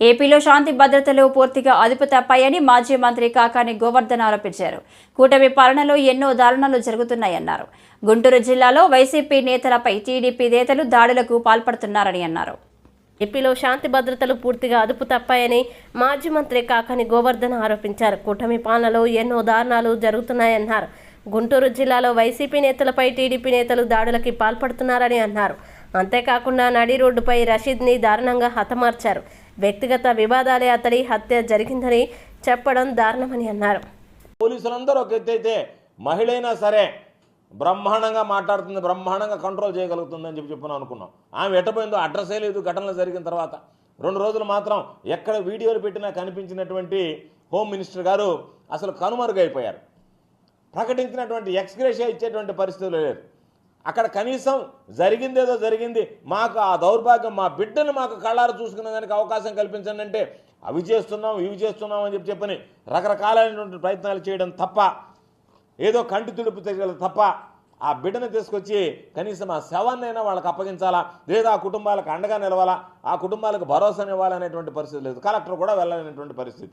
ఏపీలో శాంతి భద్రతలు పూర్తిగా అదుపు తప్పాయని మాజీ మంత్రి కాకాని గోవర్ధన్ ఆరోపించారు. కూటమి పాలనలో ఎన్నో దారుణాలు జరుగుతున్నాయన్నారు. గుంటూరు జిల్లాలో వైసీపీ నేతలపై టీడీపీ నేతలు దాడులకు పాల్పడుతున్నారని అన్నారు. ఏపీలో శాంతి భద్రతలు పూర్తిగా అదుపు తప్పాయని మాజీ మంత్రి కాకాని గోవర్ధన్ ఆరోపించారు. కూటమి పాలనలో ఎన్నో దారుణాలు జరుగుతున్నాయన్నారు. గుంటూరు జిల్లాలో వైసీపీ నేతలపై టీడీపీ నేతలు దాడులకి పాల్పడుతున్నారని అన్నారు. అంతేకాకుండా నడి రోడ్డుపై రషీద్ని దారుణంగా హతమార్చారు. వ్యక్తిగత వివాదాలే అతడి హత్య జరిగిందని చెప్పడం దారుణమని అన్నారు. పోలీసులందరూ ఒక ఎత్తు మహిళ అయినా సరే బ్రహ్మాండంగా మాట్లాడుతుంది బ్రహ్మాండంగా కంట్రోల్ చేయగలుగుతుంది అని చెప్పి చెప్పిన అనుకున్నాం. ఆమె ఎట్టపోయిందో అడ్రస్సే లేదు ఘటనలు జరిగిన తర్వాత. రెండు రోజులు మాత్రం ఎక్కడ వీడియోలు పెట్టినా కనిపించినటువంటి హోమ్ మినిస్టర్ గారు అసలు కనుమరుగైపోయారు. ప్రకటించినటువంటి ఎక్స్గ్రేషియా ఇచ్చేటువంటి పరిస్థితులు లేదు. అక్కడ కనీసం జరిగిందేదో జరిగింది. మాకు ఆ దౌర్భాగ్యం మా బిడ్డను మాకు కళ్ళారు చూసుకునే దానికి అవకాశం కల్పించండి అంటే అవి చేస్తున్నాం ఇవి చేస్తున్నాం అని చెప్పి చెప్పని రకరకాలైనటువంటి ప్రయత్నాలు చేయడం తప్ప ఏదో కంటి తుడుపు తెగలదు తప్ప ఆ బిడ్డను తీసుకొచ్చి కనీసం ఆ శవాన్నైనా వాళ్ళకి అప్పగించాలా? లేదా ఆ కుటుంబాలకు అండగా నిలవాలా? ఆ కుటుంబాలకు భరోసానివ్వాలనేటువంటి పరిస్థితి లేదు. కలెక్టర్ కూడా వెళ్ళాలనేటువంటి పరిస్థితి.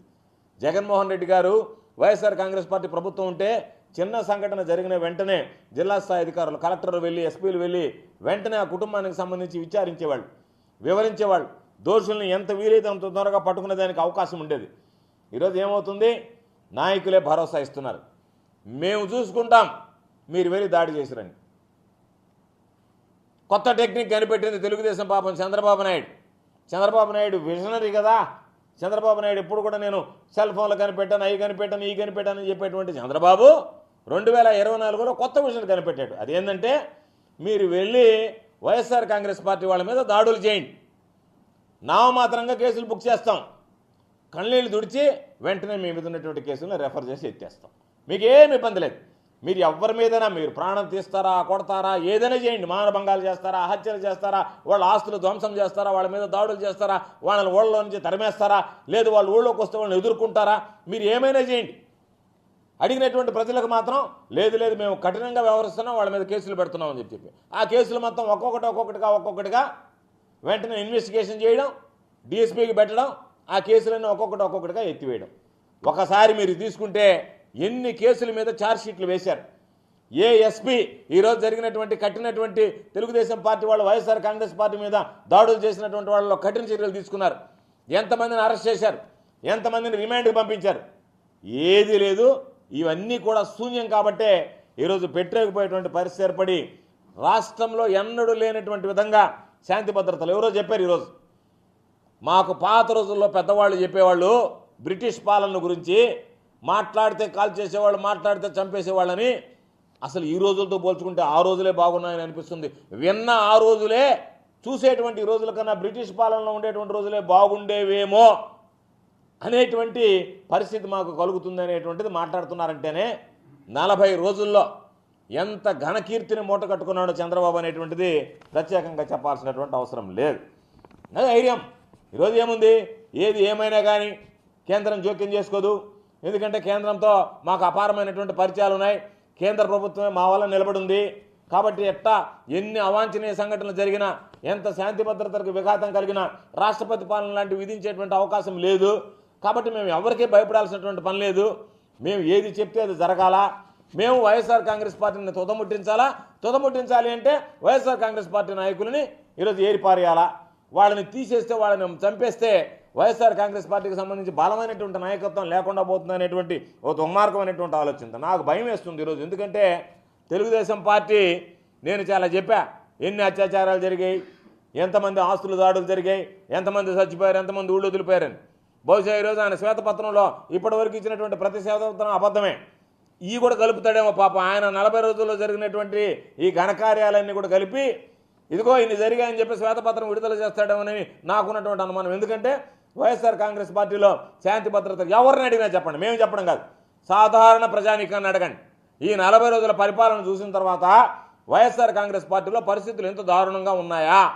జగన్మోహన్ రెడ్డి గారు వైఎస్ఆర్ కాంగ్రెస్ పార్టీ ప్రభుత్వం ఉంటే చిన్న సంఘటన జరిగిన వెంటనే జిల్లా స్థాయి అధికారులు కలెక్టర్ వెళ్ళి ఎస్పీలు వెళ్ళి వెంటనే ఆ కుటుంబానికి సంబంధించి విచారించేవాళ్ళు వివరించేవాళ్ళు. దోషుల్ని ఎంత వీలైతే అంత త్వరగా పట్టుకునే దానికి అవకాశం ఉండేది. ఈరోజు ఏమవుతుంది? నాయకులే భరోసా ఇస్తున్నారు. మేము చూసుకుంటాం. మీరు వెళ్ళి దాడి చేసిరండి. కొత్త టెక్నిక్ కనిపెట్టింది తెలుగుదేశం పాపం చంద్రబాబు నాయుడు. చంద్రబాబు నాయుడు విజనరీ కదా. చంద్రబాబు నాయుడు ఎప్పుడు కూడా నేను సెల్ ఫోన్లు కనిపెట్టాను అవి కనిపెట్టాను ఈ కనిపెట్టాను అని చెప్పేటువంటి చంద్రబాబు రెండు వేల ఇరవై నాలుగులో కొత్త విషయం కనిపెట్టాడు. అదేంటంటే మీరు వెళ్ళి వైఎస్ఆర్ కాంగ్రెస్ పార్టీ వాళ్ళ మీద దాడులు చేయండి. నామమాత్రంగా కేసులు బుక్ చేస్తాం. కళ్ళనీళ్ళు తుడిచి వెంటనే మీ మీద ఉన్నటువంటి కేసులను రెఫర్ చేసి ఎత్తేస్తాం. మీకు ఏమి ఇబ్బంది లేదు. మీరు ఎవరి మీదైనా మీరు ప్రాణం తీస్తారా కొడతారా ఏదైనా చేయండి. మానభంగాలు చేస్తారా హత్యలు చేస్తారా వాళ్ళ ఆస్తులు ధ్వంసం చేస్తారా వాళ్ళ మీద దాడులు చేస్తారా వాళ్ళని ఊళ్ళో నుంచి తరిమేస్తారా లేదు వాళ్ళు ఊళ్ళోకి వస్తే వాళ్ళని ఎదుర్కొంటారా మీరు ఏమైనా చేయండి. అడిగినటువంటి ప్రజలకు మాత్రం లేదు లేదు మేము కఠినంగా వ్యవహరిస్తున్నాం వాళ్ళ మీద కేసులు పెడుతున్నాం అని చెప్పి ఆ కేసులు మొత్తం ఒక్కొక్కటి ఒక్కొక్కటిగా ఒక్కొక్కటిగా వెంటనే ఇన్వెస్టిగేషన్ చేయడం డిఎస్పీకి పెట్టడం ఆ కేసులన్నీ ఒక్కొక్కటి ఒక్కొక్కటిగా ఎత్తివేయడం. ఒకసారి మీరు తీసుకుంటే ఎన్ని కేసుల మీద ఛార్జ్షీట్లు వేశారు? ఏ ఎస్పీ ఈరోజు జరిగినటువంటి కట్టినటువంటి తెలుగుదేశం పార్టీ వాళ్ళు వైఎస్ఆర్ కాంగ్రెస్ పార్టీ మీద దాడులు చేసినటువంటి వాళ్ళలో కఠిన చర్యలు తీసుకున్నారు. ఎంతమందిని అరెస్ట్ చేశారు? ఎంతమందిని రిమాండ్కి పంపించారు? ఏది లేదు. ఇవన్నీ కూడా శూన్యం కాబట్టే ఈరోజు పెట్టలేకపోయేటువంటి పరిస్థితి ఏర్పడి రాష్ట్రంలో ఎన్నడూ లేనటువంటి విధంగా శాంతి భద్రతలు. ఎవరో చెప్పారు ఈరోజు. మాకు పాత రోజుల్లో పెద్దవాళ్ళు చెప్పేవాళ్ళు బ్రిటిష్ పాలన గురించి మాట్లాడితే కాల్ చేసేవాళ్ళు మాట్లాడితే చంపేసేవాళ్ళని అసలు ఈ రోజులతో పోల్చుకుంటే ఆ రోజులే బాగున్నాయని అనిపిస్తుంది. విన్న ఆ రోజులే చూసేటువంటి ఈ రోజుల కన్నా బ్రిటిష్ పాలనలో ఉండేటువంటి రోజులే బాగుండేవేమో అనేటువంటి పరిస్థితి మాకు కలుగుతుంది అనేటువంటిది మాట్లాడుతున్నారంటేనే నలభై రోజుల్లో ఎంత ఘనకీర్తిని మూట కట్టుకున్నాడో చంద్రబాబు అనేటువంటిది ప్రత్యేకంగా చెప్పాల్సినటువంటి అవసరం లేదు. అదే ధైర్యం. ఈరోజు ఏముంది? ఏది ఏమైనా కానీ కేంద్రం జోక్యం చేసుకోదు. ఎందుకంటే కేంద్రంతో మాకు అపారమైనటువంటి పరిచయాలు ఉన్నాయి. కేంద్ర ప్రభుత్వమే మా వల్ల నిలబడింది. కాబట్టి ఎట్టా ఎన్ని అవాంఛనీయ సంఘటనలు జరిగినా ఎంత శాంతి భద్రతలకు విఘాతం కలిగినా రాష్ట్రపతి పాలన లాంటివి విధించేటువంటి అవకాశం లేదు. కాబట్టి మేము ఎవరికీ భయపడాల్సినటువంటి పని లేదు. మేము ఏది చెప్తే అది జరగాల? మేము వైఎస్ఆర్ కాంగ్రెస్ పార్టీని తుదముట్టించాలా? తుదముట్టించాలి అంటే వైఎస్ఆర్ కాంగ్రెస్ పార్టీ నాయకులని ఈరోజు ఏరిపారేయాలా? వాళ్ళని తీసేస్తే వాళ్ళని చంపేస్తే వైఎస్ఆర్ కాంగ్రెస్ పార్టీకి సంబంధించి బలమైనటువంటి నాయకత్వం లేకుండా పోతుంది అనేటువంటి ఒక దుర్మార్గమైనటువంటి ఆలోచన నాకు భయం వేస్తుంది ఈరోజు. ఎందుకంటే తెలుగుదేశం పార్టీ నేను చాలా చెప్పా ఎన్ని అత్యాచారాలు జరిగాయి ఎంతమంది ఆస్తులు దాడులు జరిగాయి ఎంతమంది చచ్చిపోయారు ఎంతమంది ఊళ్ళు వదిలిపోయారని. బహుశా ఈరోజు ఆయన శ్వేతపత్రంలో ఇప్పటివరకు ఇచ్చినటువంటి ప్రతి శ్వేతపత్రం అబద్ధమే. ఈ కూడా కలుపుతాడేమో పాపం. ఆయన నలభై రోజుల్లో జరిగినటువంటి ఈ ఘనకార్యాలన్నీ కూడా కలిపి ఇదిగో ఇన్ని జరిగాయని చెప్పి శ్వేతపత్రం విడుదల చేస్తాడేమోనని నాకున్నటువంటి అనుమానం. ఎందుకంటే వైఎస్ఆర్ కాంగ్రెస్ పార్టీలో శాంతి భద్రత ఎవరిని అడిగినా చెప్పండి. మేము చెప్పడం కాదు. సాధారణ ప్రజానీకాన్ని అడగండి. ఈ నలభై రోజుల పరిపాలన చూసిన తర్వాత వైఎస్ఆర్ కాంగ్రెస్ పార్టీలో పరిస్థితులు ఎంత దారుణంగా ఉన్నాయా?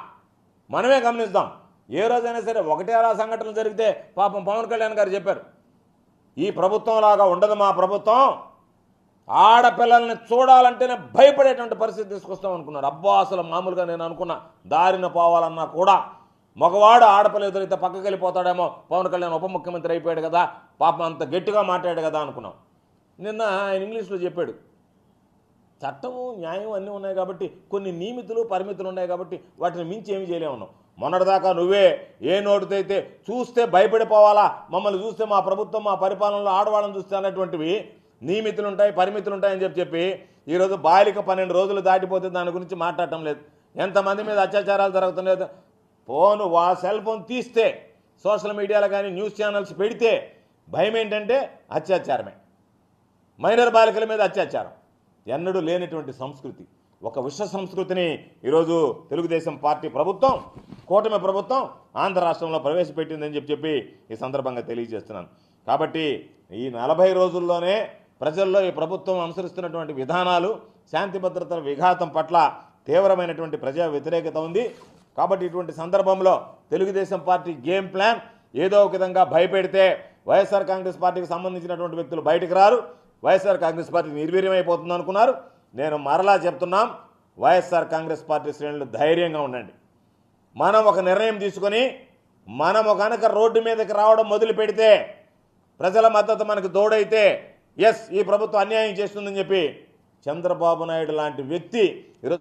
మనమే గమనిస్తాం. ఏ రోజైనా సరే ఒకటే అలా సంఘటనలు జరిగితే పాపం పవన్ కళ్యాణ్ గారు చెప్పారు ఈ ప్రభుత్వం లాగా ఉండదు మా ప్రభుత్వం. ఆడపిల్లల్ని చూడాలంటేనే భయపడేటువంటి పరిస్థితి తీసుకొస్తాం అనుకున్నాడు అబ్బా అసలు మామూలుగా నేను అనుకున్నా దారిన పోవాలన్నా కూడా మగవాడు ఆడపిల్ల ఎదురైతే పక్కకి వెళ్ళిపోతాడేమో పవన్ కళ్యాణ్ ఉప ముఖ్యమంత్రి అయిపోయాడు కదా పాపం అంత గట్టిగా మాట్లాడాడు కదా అనుకున్నాం. నిన్న ఆయన ఇంగ్లీష్లో చెప్పాడు చట్టము న్యాయం అన్నీ ఉన్నాయి కాబట్టి కొన్ని నియమితులు పరిమితులు ఉన్నాయి కాబట్టి వాటిని మించి ఏమి చేయలేమన్నాం. మొన్నటిదాకా నువ్వే ఏ నోటితైతే చూస్తే భయపడిపోవాలా మమ్మల్ని చూస్తే మా ప్రభుత్వం మా పరిపాలనలో ఆడవాళ్ళని చూస్తే అన్నటువంటివి నియమితులు ఉంటాయి పరిమితులు ఉంటాయని చెప్పి చెప్పి ఈరోజు బాలిక పన్నెండు రోజులు దాటిపోతే దాని గురించి మాట్లాడటం లేదు. ఎంతమంది మీద అత్యాచారాలు జరుగుతున్నాయి? ఫోన్ వా సెల్ ఫోన్ తీస్తే సోషల్ మీడియాలో కానీ న్యూస్ ఛానల్స్ పెడితే భయం ఏంటంటే అత్యాచారమే. మైనర్ బాలికల మీద అత్యాచారం. ఎన్నడూ లేనటువంటి సంస్కృతి. ఒక విశ్వ సంస్కృతిని ఈరోజు తెలుగుదేశం పార్టీ ప్రభుత్వం కూటమి ప్రభుత్వం ఆంధ్ర రాష్ట్రంలో ప్రవేశపెట్టిందని చెప్పి చెప్పి ఈ సందర్భంగా తెలియజేస్తున్నాను. కాబట్టి ఈ నలభై రోజుల్లోనే ప్రజల్లో ఈ ప్రభుత్వం అనుసరిస్తున్నటువంటి విధానాలు శాంతి భద్రతల విఘాతం పట్ల తీవ్రమైనటువంటి ప్రజా వ్యతిరేకత ఉంది. కాబట్టి ఇటువంటి సందర్భంలో తెలుగుదేశం పార్టీ గేమ్ ప్లాన్ ఏదో ఒక విధంగా భయపెడితే వైఎస్ఆర్ కాంగ్రెస్ పార్టీకి సంబంధించినటువంటి వ్యక్తులు బయటకు రారు. వైఎస్ఆర్ కాంగ్రెస్ పార్టీ నిర్వీర్యమైపోతుంది అనుకున్నారు నేను మరలా చెప్తున్నాం వైఎస్ఆర్ కాంగ్రెస్ పార్టీ శ్రేణులు ధైర్యంగా ఉండండి. మనం ఒక నిర్ణయం తీసుకొని మనము కనుక రోడ్డు మీదకి రావడం మొదలు పెడితే ప్రజల మద్దతు మనకు తోడైతే ఎస్ ఈ ప్రభుత్వం అన్యాయం చేస్తుందని చెప్పి చంద్రబాబు నాయుడు లాంటి వ్యక్తి ఈరోజు